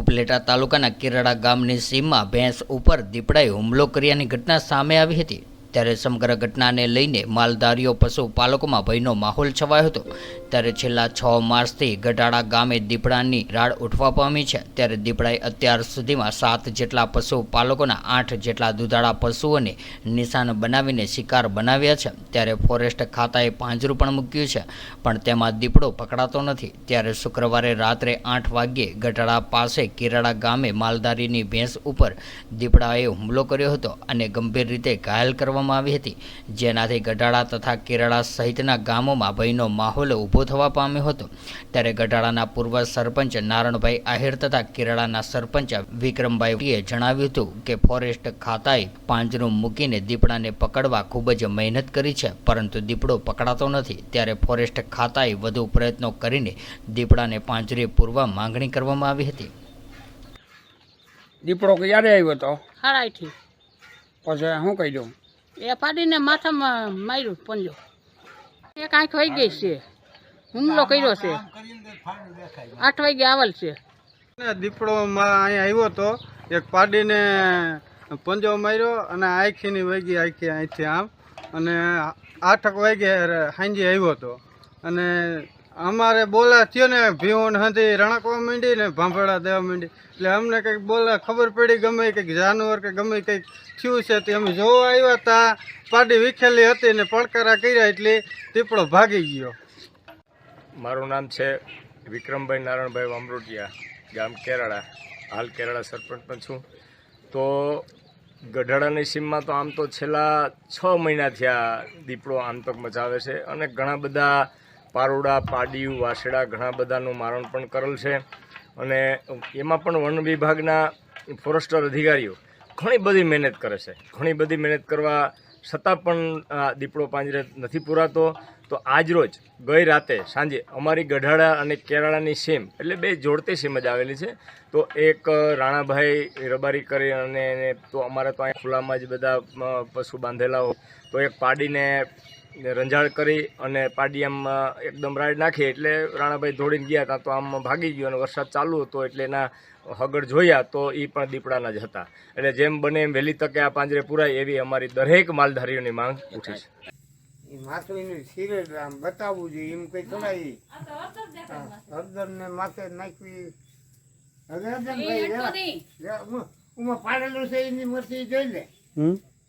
ઉપલેટા તાલુકાના કિરાડા ગામની સીમમાં ભેંસ ઉપર દીપડાએ હુમલો કર્યાની ઘટના સામે આવી હતી. ત્યારે સમગ્ર ઘટનાને લઈને માલધારીઓ પશુપાલકોમાં ભયનો માહોલ છવાયો હતો. ત્યારે છેલ્લા છ માસથી ગઢાડા ગામે દીપડાની રાડ ઉઠવા પામી છે. ત્યારે દીપડાએ અત્યાર સુધીમાં સાત જેટલા પશુપાલકોના આઠ જેટલા દુધાળા પશુઓને નિશાન બનાવીને શિકાર બનાવ્યા છે. ત્યારે ફોરેસ્ટ ખાતાએ પાંજરું પણ મૂક્યું છે. પણ તેમાં દીપડો પકડાતો નથી. ત્યારે શુક્રવારે રાત્રે આઠ વાગ્યે ગઢાડા પાસે કિરાડા ગામે માલધારીની ભેંસ ઉપર દીપડાએ હુમલો કર્યો હતો અને ગંભીર રીતે ઘાયલ કરવામાં આવી હતી. જેનાથી ગઢાડા તથા કેરળા સહિતના ગામોમાં ભયનો માહોલ ઊભો થવા પામ્યો હતો. ત્યારે ગઢાડાના પૂર્વ સરપંચ નારણભાઈ આહિર તથા કેરળાના સરપંચ વિક્રમભાઈએ જણાવ્યું હતું કે ફોરેસ્ટ ખાતાએ પાંજરું મૂકીને દીપડાને પકડવા ખૂબ જ મહેનત કરી છે પરંતુ દીપડો પકડાતો નથી. ત્યારે ફોરેસ્ટ ખાતાએ વધુ પ્રયત્નો કરીને દીપડાને પાંજરે પૂરવા માંગણી કરવામાં આવી હતી. દીપડો ક્યારે આવ્યો તો? હરાઈથી પછી શું કહી દઉં? એ પાડીને માથામાં માર્યું, પંજો. એક આંખ વહી ગઈ છે. હુમલો કર્યો છે. આઠ વાગે આવેલ છે. દીપડો અહીંયા આવ્યો તો એક પાડીને પંજો માર્યો અને આખીની વાગી આખી અહીંથી આમ. અને આઠક વાગે સાંજે આવ્યો તો. અને અમારે બોલા થયો ને, ભીવણ હતી રણકવા માંડી ને ભાંભળા દેવા માંડી. એટલે અમને કંઈક બોલા ખબર પડી, ગમે કંઈક જાનવર કે ગમે કંઈક થયું છે તે અમે જોવા આવ્યા હતા પાડી વિખેલી હતી ને પડકારા કર્યા એટલે દીપડો ભાગી ગયો. મારું નામ છે વિક્રમભાઈ નારાયણભાઈ વામરોટિયા, ગામ કેરાળા. હાલ કેરાળા સરપંચ પણ છું. તો ગઢડાની સીમમાં તો આમ તો છેલ્લા છ મહિના થયા દીપડો આંતક મચાવે છે અને ઘણા બધા પારોડા, પાડિયું વાસડા ઘણા બધાનું મારણ પણ કરેલ છે. અને એમાં પણ વન વિભાગના ફોરેસ્ટર અધિકારીઓ ઘણી બધી મહેનત કરે છે. ઘણી બધી મહેનત કરવા છતાં પણ દીપડો પાંજરે નથી પુરાતો. તો આજ રોજ ગઈ રાતે સાંજે અમારી ગઢાડા અને કેરાળાની સીમ એટલે બે જોડતી સીમ જ આવેલી છે. તો એક રાણાભાઈ રબારી કરી અને તો અમારે તો અહીંયા ખુલ્લામાં જ બધા પશુ બાંધેલા હોય. તો એક પાડીને રંજાડ કરી અને પાડીયામાં એકદમ રાડ નાખી એટલે રાણાભાઈ દોડીને ગયા હતા તો આમ ભાગી ગયો અને વરસાદ ચાલુ હતો એટલે એના હગડ જોયા તો એ પણ દીપડાના જ હતા. એટલે જેમ બને એમ વહેલી તકે આ પાંજરે પુરાય એવી અમારી દરેક માલધારીઓની માંગ ઉઠી છે. એ માથું સિરે આમ બતાવવું જોઈએ એમ કઈ થોડા હળદર ને માથે. નાખવી. હળદર પાડેલું છે એની મરસી જોઈ લે.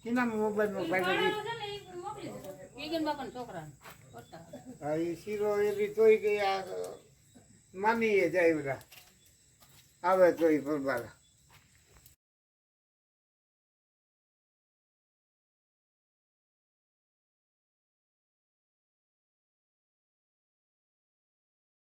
કેના મોબાઈલમાં પાડેલી છોકરા હા એ શીરો મામીએ જાય બધા આવે તોય પરબારા